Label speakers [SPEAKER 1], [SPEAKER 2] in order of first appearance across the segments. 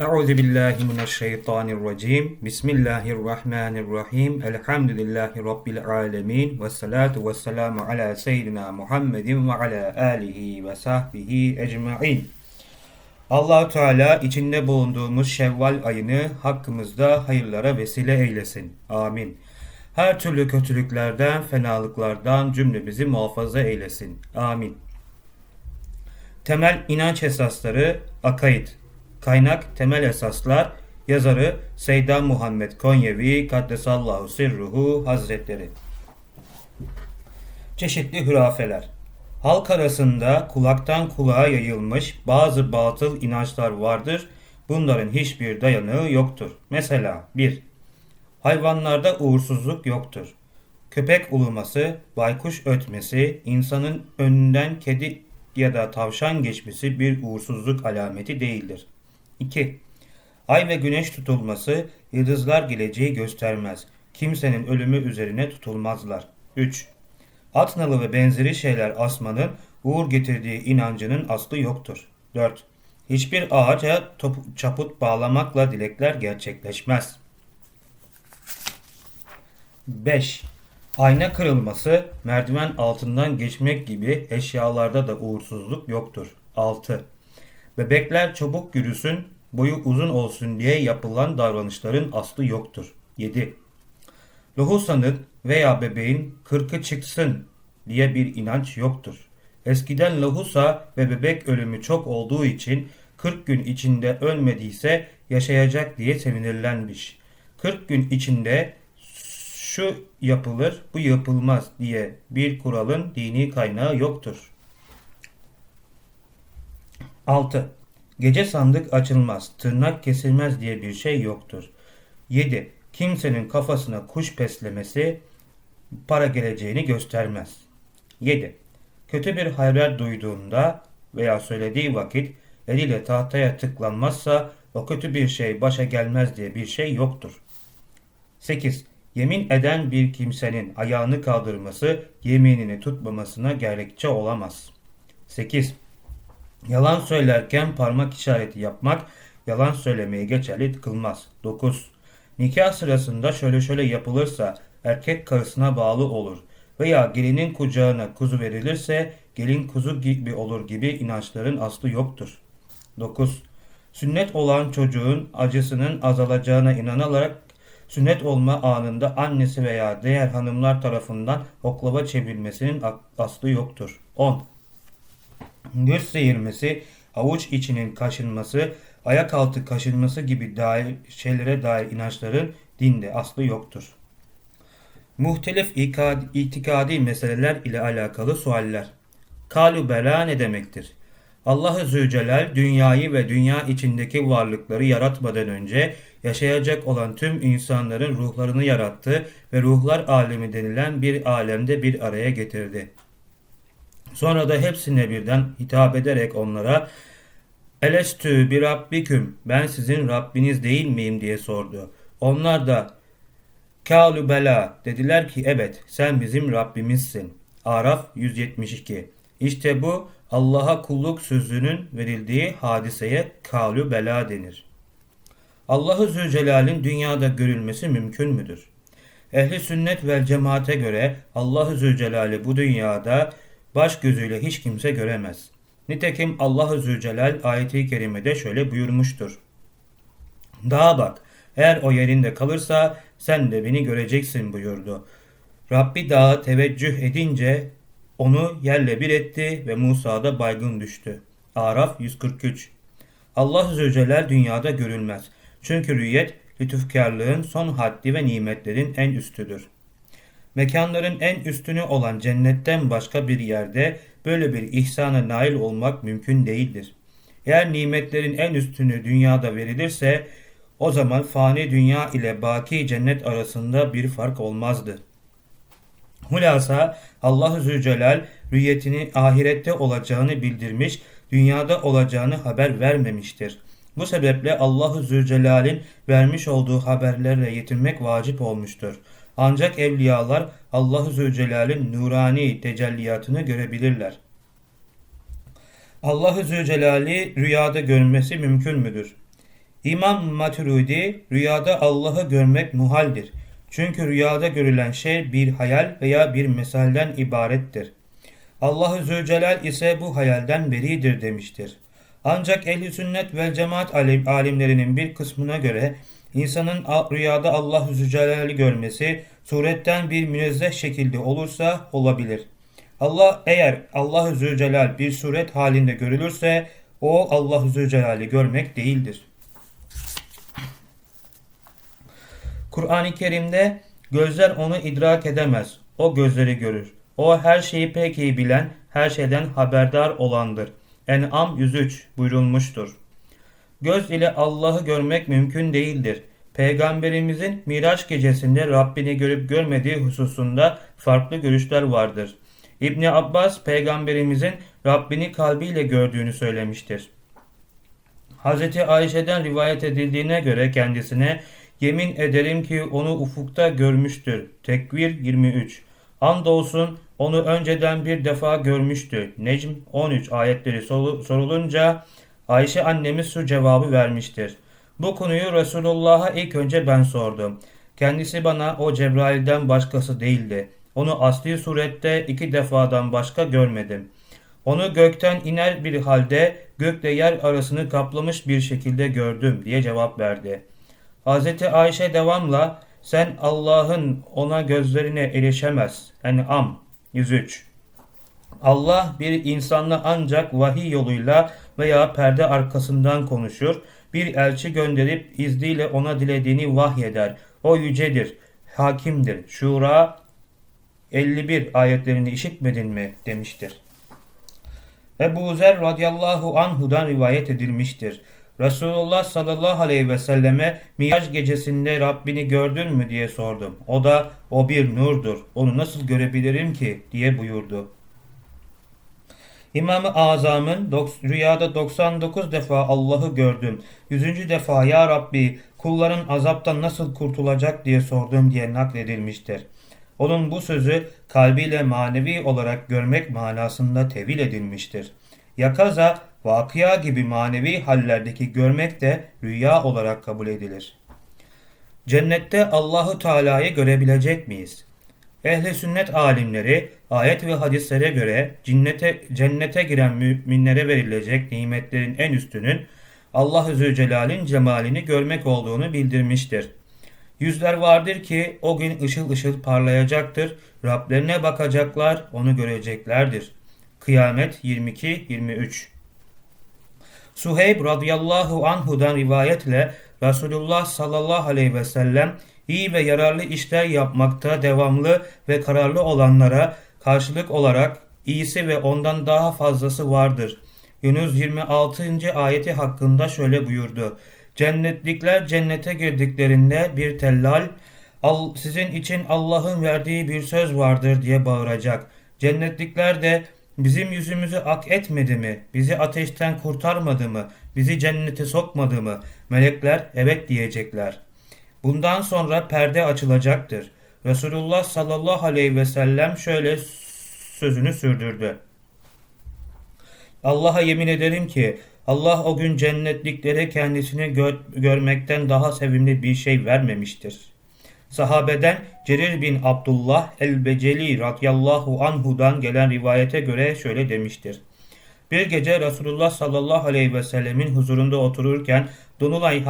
[SPEAKER 1] Euzu billahi mineşşeytanirracim. Bismillahirrahmanirrahim. Elhamdülillahi rabbil alamin ve salatu vesselamu ala seyyidina Muhammedin ve ala alihi ve sahbihi ecmaîn. Allah Teala içinde bulunduğumuz Şevval ayını hakkımızda hayırlara vesile eylesin. Amin. Her türlü kötülüklerden, fenalıklardan cümlemizi muhafaza eylesin. Amin. Temel inanç esasları akaid. Kaynak temel esaslar. Yazarı Seydan Muhammed Konyevi Kaddesallahu Sirruhu Hazretleri. Çeşitli hürafeler. Halk arasında kulaktan kulağa yayılmış bazı batıl inançlar vardır. Bunların hiçbir dayanığı yoktur. Mesela 1. Hayvanlarda uğursuzluk yoktur. Köpek uluması, baykuş ötmesi, insanın önünden kedi ya da tavşan geçmesi bir uğursuzluk alameti değildir. 2. Ay ve güneş tutulması yıldızlar geleceği göstermez. Kimsenin ölümü üzerine tutulmazlar. 3. At nalı ve benzeri şeyler asmanın uğur getirdiği inancının aslı yoktur. 4. Hiçbir ağaca top, çaput bağlamakla dilekler gerçekleşmez. 5. Ayna kırılması, merdiven altından geçmek gibi eşyalarda da uğursuzluk yoktur. 6. Bebekler çabuk yürüsün, boyu uzun olsun diye yapılan davranışların aslı yoktur. 7. Lohusanın veya bebeğin kırkı çıksın diye bir inanç yoktur. Eskiden lohusa ve bebek ölümü çok olduğu için 40 gün içinde ölmediyse yaşayacak diye sevinirlenmiş. 40 gün içinde şu yapılır, bu yapılmaz diye bir kuralın dini kaynağı yoktur. 6. Gece sandık açılmaz, tırnak kesilmez diye bir şey yoktur. 7. Kimsenin kafasına kuş peslemesi para geleceğini göstermez. 7. Kötü bir haber duyduğunda veya söylediği vakit eliyle tahtaya tıklanmazsa o kötü bir şey başa gelmez diye bir şey yoktur. 8. Yemin eden bir kimsenin ayağını kaldırması yeminini tutmamasına gerekçe olamaz. 8. Yalan söylerken parmak işareti yapmak yalan söylemeyi geçerli kılmaz. 9. Nikah sırasında şöyle şöyle yapılırsa erkek karısına bağlı olur veya gelinin kucağına kuzu verilirse gelin kuzu gibi olur gibi inançların aslı yoktur. 9. Sünnet olan çocuğun acısının azalacağına inanarak sünnet olma anında annesi veya diğer hanımlar tarafından oklava çevrilmesinin aslı yoktur. 10. Göz seyirmesi, avuç içinin kaşınması, ayak altı kaşınması gibi dair şeylere dair inançların dinde aslı yoktur. Muhtelif itikadi meseleler ile alakalı sualler. Kalu bela ne demektir? Allah-u Zülcelal dünyayı ve dünya içindeki varlıkları yaratmadan önce yaşayacak olan tüm insanların ruhlarını yarattı ve ruhlar alemi denilen bir alemde bir araya getirdi. Sonra da hepsine birden hitap ederek onlara Elestü bir Rabbiküm ben sizin Rabbiniz değil miyim diye sordu. Onlar da Kâlu bela dediler ki evet sen bizim Rabbimizsin. Araf 172 İşte bu Allah'a kulluk sözünün verildiği hadiseye kâlu bela denir. Allahu Zülcelal'in dünyada görülmesi mümkün müdür? Ehli sünnet ve cemaate göre Allahu Zülcelal'i bu dünyada baş gözüyle hiç kimse göremez. Nitekim Allahu Zülcelal ayeti kerimede şöyle buyurmuştur. Dağa bak, eğer o yerinde kalırsa sen de beni göreceksin buyurdu. Rabbi dağa teveccüh edince onu yerle bir etti ve Musa da baygın düştü. Araf 143 Allah Zülcelal dünyada görülmez. Çünkü rüyet lütufkarlığın son haddi ve nimetlerin en üstüdür. Mekanların en üstünü olan cennetten başka bir yerde böyle bir ihsana nail olmak mümkün değildir. Eğer nimetlerin en üstünü dünyada verilirse o zaman fani dünya ile baki cennet arasında bir fark olmazdı. Hulasa Allah-u Zülcelal rüyetini ahirette olacağını bildirmiş, dünyada olacağını haber vermemiştir. Bu sebeple Allah-u Zülcelal'in vermiş olduğu haberlerle yetinmek vacip olmuştur. Ancak evliyalar Allah-u Zülcelal'in nurani tecelliyatını görebilirler. Allah-u Zülcelal'i rüyada görmesi mümkün müdür? İmam Maturidi rüyada Allah'ı görmek muhaldir. Çünkü rüyada görülen şey bir hayal veya bir mesalden ibarettir. Allah-u Zülcelal ise bu hayalden beridir demiştir. Ancak ehli sünnet ve cemaat alim, alimlerinin bir kısmına göre insanın rüyada Allah-u Zülcelal'i görmesi suretten bir münezzeh şekilde olursa olabilir. Allah eğer Allah-u Zülcelal bir suret halinde görülürse o Allah-u Zülcelal'i görmek değildir. Kur'an-ı Kerim'de gözler onu idrak edemez. O gözleri görür. O her şeyi pek iyi bilen, her şeyden haberdar olandır. En'am 103 buyurulmuştur. Göz ile Allah'ı görmek mümkün değildir. Peygamberimizin Miraç gecesinde Rabbini görüp görmediği hususunda farklı görüşler vardır. İbni Abbas peygamberimizin Rabbini kalbiyle gördüğünü söylemiştir. Hz. Ayşe'den rivayet edildiğine göre kendisine yemin ederim ki onu ufukta görmüştür. Tekvir 23. Andolsun onu önceden bir defa görmüştü. Necm 13 ayetleri soru- sorulunca Ayşe annemiz şu cevabı vermiştir. Bu konuyu Resulullah'a ilk önce ben sordum. Kendisi bana o Cebrail'den başkası değildi. Onu asli surette iki defadan başka görmedim. Onu gökten iner bir halde gökle yer arasını kaplamış bir şekilde gördüm diye cevap verdi. Hz. Ayşe devamla sen Allah'ın ona gözlerine erişemez. En'am 103 Allah bir insanla ancak vahiy yoluyla veya perde arkasından konuşur. Bir elçi gönderip izniyle ona dilediğini vahyeder. O yücedir, hakimdir. Şura 51 ayetlerini işitmedin mi demiştir. Ebu Zer radıyallahu anhudan rivayet edilmiştir. Resulullah sallallahu aleyhi ve selleme Miraç gecesinde Rabbini gördün mü diye sordum. O da o bir nurdur. Onu nasıl görebilirim ki diye buyurdu. İmam-ı Azam'ın rüyada 99 defa Allah'ı gördüm. 100. defa Ya Rabbi kulların azaptan nasıl kurtulacak diye sordum diye nakledilmiştir. Onun bu sözü kalbiyle manevi olarak görmek manasında tevil edilmiştir. Yakaza, vakıya gibi manevi hallerdeki görmek de rüya olarak kabul edilir. Cennette Allahu Teala'yı görebilecek miyiz? Ehli sünnet alimleri ayet ve hadislere göre cennete, cennete giren müminlere verilecek nimetlerin en üstünün Allah-u Zülcelal'in cemalini görmek olduğunu bildirmiştir. Yüzler vardır ki o gün ışıl ışıl parlayacaktır. Rablerine bakacaklar, onu göreceklerdir. Kıyamet 22-23 Suheyb radıyallahu anhudan rivayetle Resulullah sallallahu aleyhi ve sellem iyi ve yararlı işler yapmakta devamlı ve kararlı olanlara karşılık olarak iyisi ve ondan daha fazlası vardır. Yunus 26. ayeti hakkında şöyle buyurdu. Cennetlikler cennete girdiklerinde bir tellal "Al- sizin için Allah'ın verdiği bir söz vardır diye bağıracak. Cennetlikler de bizim yüzümüzü ak etmedi mi? Bizi ateşten kurtarmadı mı? Bizi cennete sokmadı mı? Melekler evet diyecekler. Bundan sonra perde açılacaktır. Resulullah sallallahu aleyhi ve sellem şöyle sözünü sürdürdü. Allah'a yemin ederim ki Allah o gün cennetliklere kendisini gö- görmekten daha sevimli bir şey vermemiştir. Sahabeden Cerir bin Abdullah el-Beceli radıyallahu anhudan gelen rivayete göre şöyle demiştir. Bir gece Resulullah sallallahu aleyhi ve sellemin huzurunda otururken Donulay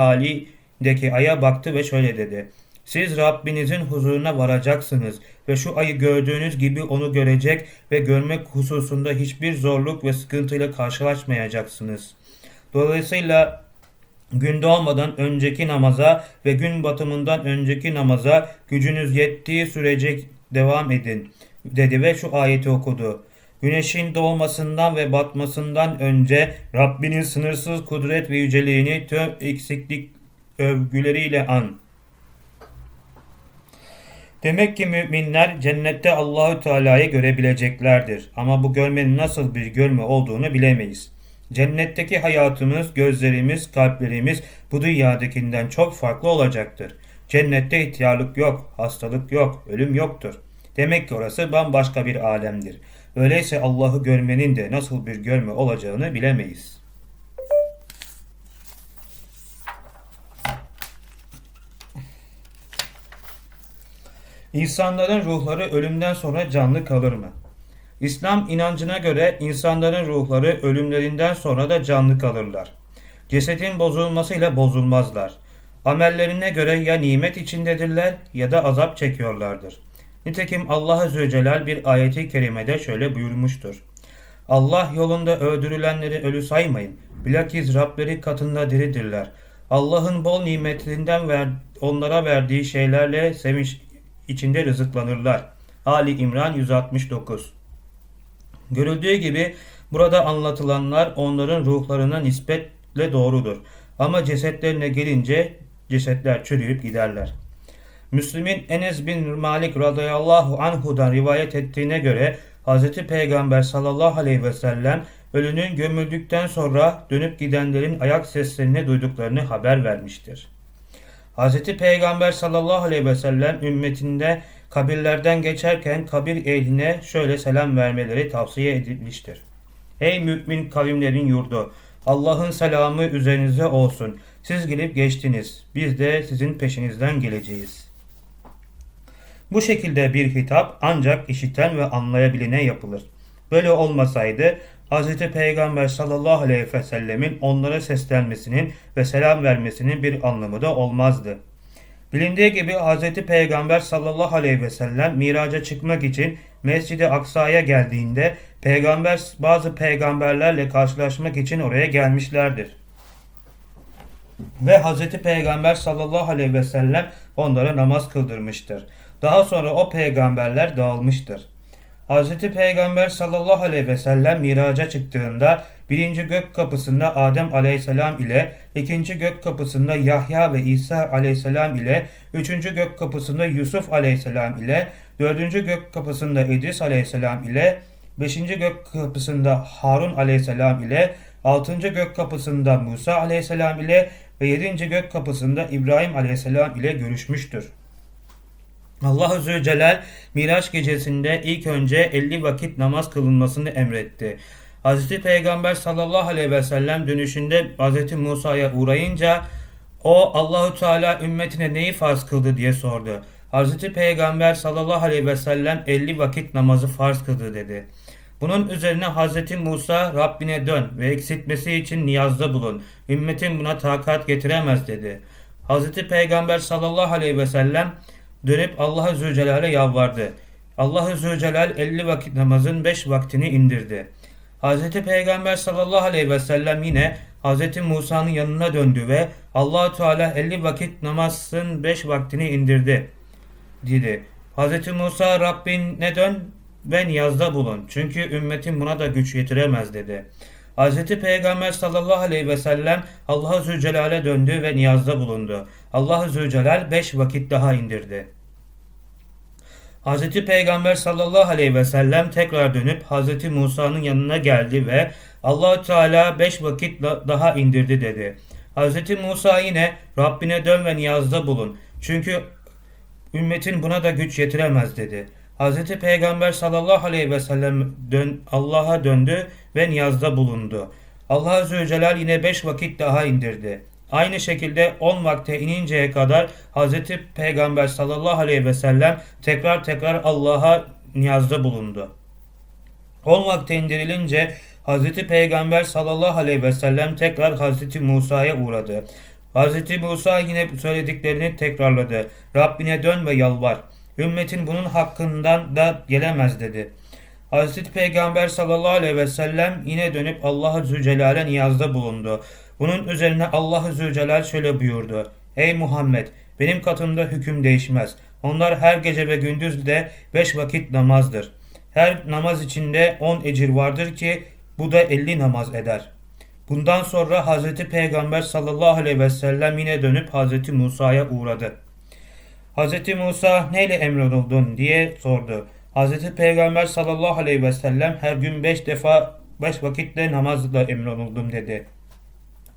[SPEAKER 1] halindeki aya baktı ve şöyle dedi. Siz Rabbinizin huzuruna varacaksınız ve şu ayı gördüğünüz gibi onu görecek ve görmek hususunda hiçbir zorluk ve sıkıntıyla karşılaşmayacaksınız. Dolayısıyla gün doğmadan önceki namaza ve gün batımından önceki namaza gücünüz yettiği sürece devam edin dedi ve şu ayeti okudu. Güneşin doğmasından ve batmasından önce Rabbinin sınırsız kudret ve yüceliğini tüm eksiklik övgüleriyle an. Demek ki müminler cennette Allahü Teala'yı görebileceklerdir. Ama bu görmenin nasıl bir görme olduğunu bilemeyiz. Cennetteki hayatımız, gözlerimiz, kalplerimiz bu dünyadakinden çok farklı olacaktır. Cennette ihtiyarlık yok, hastalık yok, ölüm yoktur. Demek ki orası bambaşka bir alemdir. Öyleyse Allah'ı görmenin de nasıl bir görme olacağını bilemeyiz. İnsanların ruhları ölümden sonra canlı kalır mı? İslam inancına göre insanların ruhları ölümlerinden sonra da canlı kalırlar. Cesedin bozulmasıyla bozulmazlar. Amellerine göre ya nimet içindedirler ya da azap çekiyorlardır. Nitekim Allah Azze Celal bir ayeti kerimede şöyle buyurmuştur. Allah yolunda öldürülenleri ölü saymayın. Bilakis Rableri katında diridirler. Allah'ın bol nimetlerinden ver, onlara verdiği şeylerle sevinç içinde rızıklanırlar. Ali İmran 169 Görüldüğü gibi burada anlatılanlar onların ruhlarına nispetle doğrudur. Ama cesetlerine gelince cesetler çürüyüp giderler. Müslim'in Enes bin Malik radıyallahu anhudan rivayet ettiğine göre Hz. Peygamber sallallahu aleyhi ve sellem ölünün gömüldükten sonra dönüp gidenlerin ayak seslerini duyduklarını haber vermiştir. Hz. Peygamber sallallahu aleyhi ve sellem ümmetinde kabirlerden geçerken kabir ehline şöyle selam vermeleri tavsiye edilmiştir. Ey mümin kavimlerin yurdu! Allah'ın selamı üzerinize olsun. Siz gelip geçtiniz. Biz de sizin peşinizden geleceğiz. Bu şekilde bir hitap ancak işiten ve anlayabilene yapılır. Böyle olmasaydı Hz. Peygamber sallallahu aleyhi ve sellemin onlara seslenmesinin ve selam vermesinin bir anlamı da olmazdı. Bilindiği gibi Hz. Peygamber sallallahu aleyhi ve sellem miraca çıkmak için Mescid-i Aksa'ya geldiğinde peygamber bazı peygamberlerle karşılaşmak için oraya gelmişlerdir. Ve Hz. Peygamber sallallahu aleyhi ve sellem onlara namaz kıldırmıştır. Daha sonra o peygamberler dağılmıştır. Hz. Peygamber sallallahu aleyhi ve sellem miraca çıktığında birinci gök kapısında Adem aleyhisselam ile, ikinci gök kapısında Yahya ve İsa aleyhisselam ile, üçüncü gök kapısında Yusuf aleyhisselam ile, dördüncü gök kapısında İdris aleyhisselam ile, beşinci gök kapısında Harun aleyhisselam ile, altıncı gök kapısında Musa aleyhisselam ile ve yedinci gök kapısında İbrahim aleyhisselam ile görüşmüştür. Allah Azze Celal Miraç gecesinde ilk önce 50 vakit namaz kılınmasını emretti. Hz. Peygamber sallallahu aleyhi ve sellem dönüşünde Hz. Musa'ya uğrayınca o Allahu Teala ümmetine neyi farz kıldı diye sordu. Hz. Peygamber sallallahu aleyhi ve sellem 50 vakit namazı farz kıldı dedi. Bunun üzerine Hz. Musa Rabbine dön ve eksiltmesi için niyazda bulun. Ümmetin buna takat getiremez dedi. Hz. Peygamber sallallahu aleyhi ve sellem dönüp Allah Azze yalvardı. Allah Azze Celal 50 vakit namazın 5 vaktini indirdi. Hz. Peygamber sallallahu aleyhi ve sellem yine Hz. Musa'nın yanına döndü ve allah Teala 50 vakit namazın 5 vaktini indirdi dedi. Hz. Musa Rabbine dön ve niyazda bulun. Çünkü ümmetin buna da güç yetiremez dedi. Hz. Peygamber sallallahu aleyhi ve sellem Allah Zülcelal'e döndü ve niyazda bulundu. Allah Zülcelal beş vakit daha indirdi. Hz. Peygamber sallallahu aleyhi ve sellem tekrar dönüp Hz. Musa'nın yanına geldi ve allah Teala beş vakit daha indirdi dedi. Hz. Musa yine Rabbine dön ve niyazda bulun. Çünkü ümmetin buna da güç yetiremez dedi. Hz. Peygamber sallallahu aleyhi ve sellem dön, Allah'a döndü ve niyazda bulundu. Allah Azze ve Celal yine beş vakit daha indirdi. Aynı şekilde 10 vakte ininceye kadar Hz. Peygamber sallallahu aleyhi ve sellem tekrar tekrar Allah'a niyazda bulundu. 10 vakte indirilince Hz. Peygamber sallallahu aleyhi ve sellem tekrar Hz. Musa'ya uğradı. Hz. Musa yine söylediklerini tekrarladı. Rabbine dön ve yalvar. Ümmetin bunun hakkından da gelemez dedi. Hazreti Peygamber sallallahu aleyhi ve sellem yine dönüp Allah Zülcelal'e niyazda bulundu. Bunun üzerine Allah Zülcelal şöyle buyurdu. Ey Muhammed benim katımda hüküm değişmez. Onlar her gece ve gündüz de beş vakit namazdır. Her namaz içinde on ecir vardır ki bu da elli namaz eder. Bundan sonra Hazreti Peygamber sallallahu aleyhi ve sellem yine dönüp Hazreti Musa'ya uğradı. Hz. Musa neyle emroluldun diye sordu. Hz. Peygamber sallallahu aleyhi ve sellem her gün beş defa beş vakitle namazla emroluldum dedi.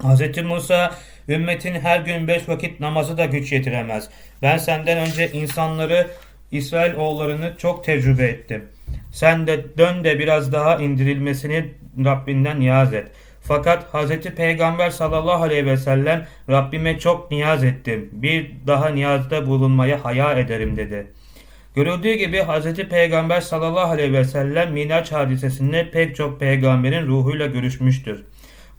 [SPEAKER 1] Hz. Musa ümmetin her gün beş vakit namazı da güç yetiremez. Ben senden önce insanları İsrail oğullarını çok tecrübe ettim. Sen de dön de biraz daha indirilmesini Rabbinden niyaz et. Fakat Hz. Peygamber sallallahu aleyhi ve sellem Rabbime çok niyaz ettim. Bir daha niyazda bulunmaya haya ederim dedi. Görüldüğü gibi Hz. Peygamber sallallahu aleyhi ve sellem Miraç hadisesinde pek çok peygamberin ruhuyla görüşmüştür.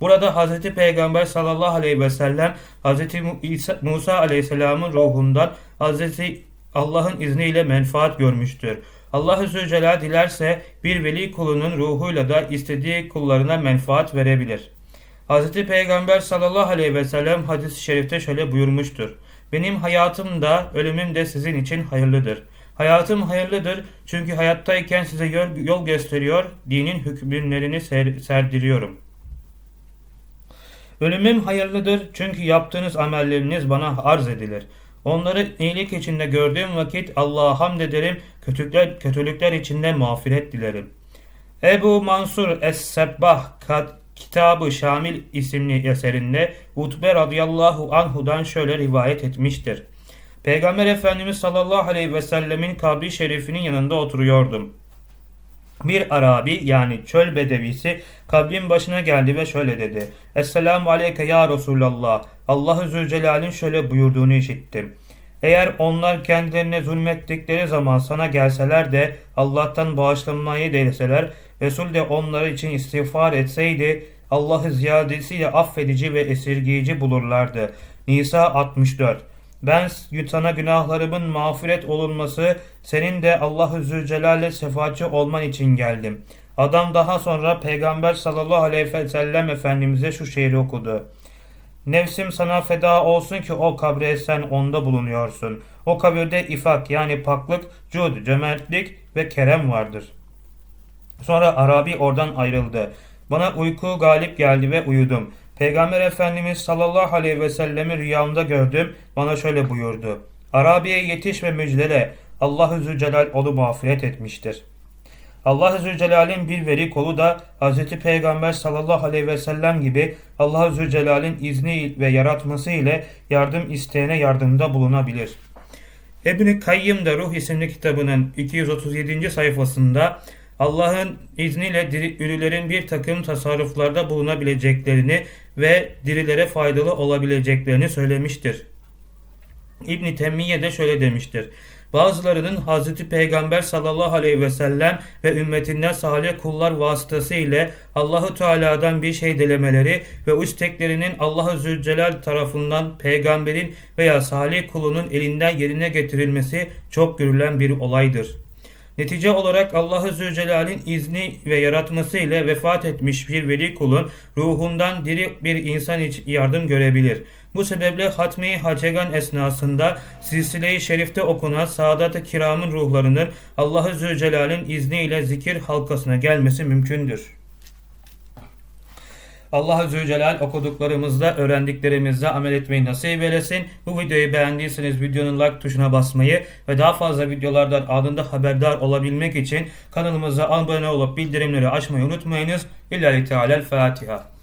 [SPEAKER 1] Burada Hz. Peygamber sallallahu aleyhi ve sellem Hz. Musa aleyhisselamın ruhundan Hz. Allah'ın izniyle menfaat görmüştür. Allah Zülcelal dilerse bir veli kulunun ruhuyla da istediği kullarına menfaat verebilir. Hz. Peygamber sallallahu aleyhi ve sellem hadis-i şerifte şöyle buyurmuştur. Benim hayatım da ölümüm de sizin için hayırlıdır. Hayatım hayırlıdır çünkü hayattayken size yol, gösteriyor, dinin hükümlerini ser- serdiriyorum. Ölümüm hayırlıdır çünkü yaptığınız amelleriniz bana arz edilir. Onları iyilik içinde gördüğüm vakit Allah'a hamd ederim, kötülükler, kötülükler içinde mağfiret dilerim. Ebu Mansur Es-Sebbah Kitabı Şamil isimli eserinde Utbe radıyallahu anhudan şöyle rivayet etmiştir. Peygamber Efendimiz sallallahu aleyhi ve sellemin kabri şerifinin yanında oturuyordum. Bir Arabi yani çöl bedevisi kabrin başına geldi ve şöyle dedi. Esselamu aleyke ya Resulallah. Allahü Zülcelal'in şöyle buyurduğunu işittim. Eğer onlar kendilerine zulmettikleri zaman sana gelseler de Allah'tan bağışlanmayı dileseler, Resul de onlar için istiğfar etseydi, Allah'ı ziyadesiyle affedici ve esirgiyici bulurlardı. Nisa 64 ben sana günahlarımın mağfiret olunması, senin de Allahü Zülcelal'le sefaatçi olman için geldim. Adam daha sonra Peygamber sallallahu aleyhi ve sellem Efendimiz'e şu şiiri okudu. Nefsim sana feda olsun ki o kabre sen onda bulunuyorsun. O kabirde ifak yani paklık, cud, cömertlik ve kerem vardır. Sonra Arabi oradan ayrıldı. Bana uyku galip geldi ve uyudum. Peygamber Efendimiz sallallahu aleyhi ve sellemi rüyamda gördüm. Bana şöyle buyurdu. Arabi'ye yetiş ve müjdele. Allah-u Zülcelal onu mağfiret etmiştir. Allah-u Zülcelal'in bir veri kolu da Hz. Peygamber sallallahu aleyhi ve sellem gibi Allah-u Zülcelal'in izni ve yaratması ile yardım isteyene yardımda bulunabilir. İbn-i Kayyım da Ruh isimli kitabının 237. sayfasında Allah'ın izniyle diri, ürülerin bir takım tasarruflarda bulunabileceklerini ve dirilere faydalı olabileceklerini söylemiştir. İbn Temmiye de şöyle demiştir. Bazılarının Hazreti Peygamber sallallahu aleyhi ve sellem ve ümmetinden salih kullar vasıtası ile Allahu Teala'dan bir şey dilemeleri ve isteklerinin Allahu Zülcelal tarafından peygamberin veya salih kulunun elinden yerine getirilmesi çok görülen bir olaydır. Netice olarak Allahu Zülcelal'in izni ve yaratması ile vefat etmiş bir veli kulun ruhundan diri bir insan için yardım görebilir. Bu sebeple Hatmi Hacegan esnasında silsile-i şerifte okunan Sadat-ı Kiram'ın ruhlarının Allahu Zülcelal'in izniyle zikir halkasına gelmesi mümkündür. Allah Zülcelal okuduklarımızda, öğrendiklerimizde amel etmeyi nasip eylesin. Bu videoyu beğendiyseniz videonun like tuşuna basmayı ve daha fazla videolardan anında haberdar olabilmek için kanalımıza abone olup bildirimleri açmayı unutmayınız. İllahi Teala'l Fatiha.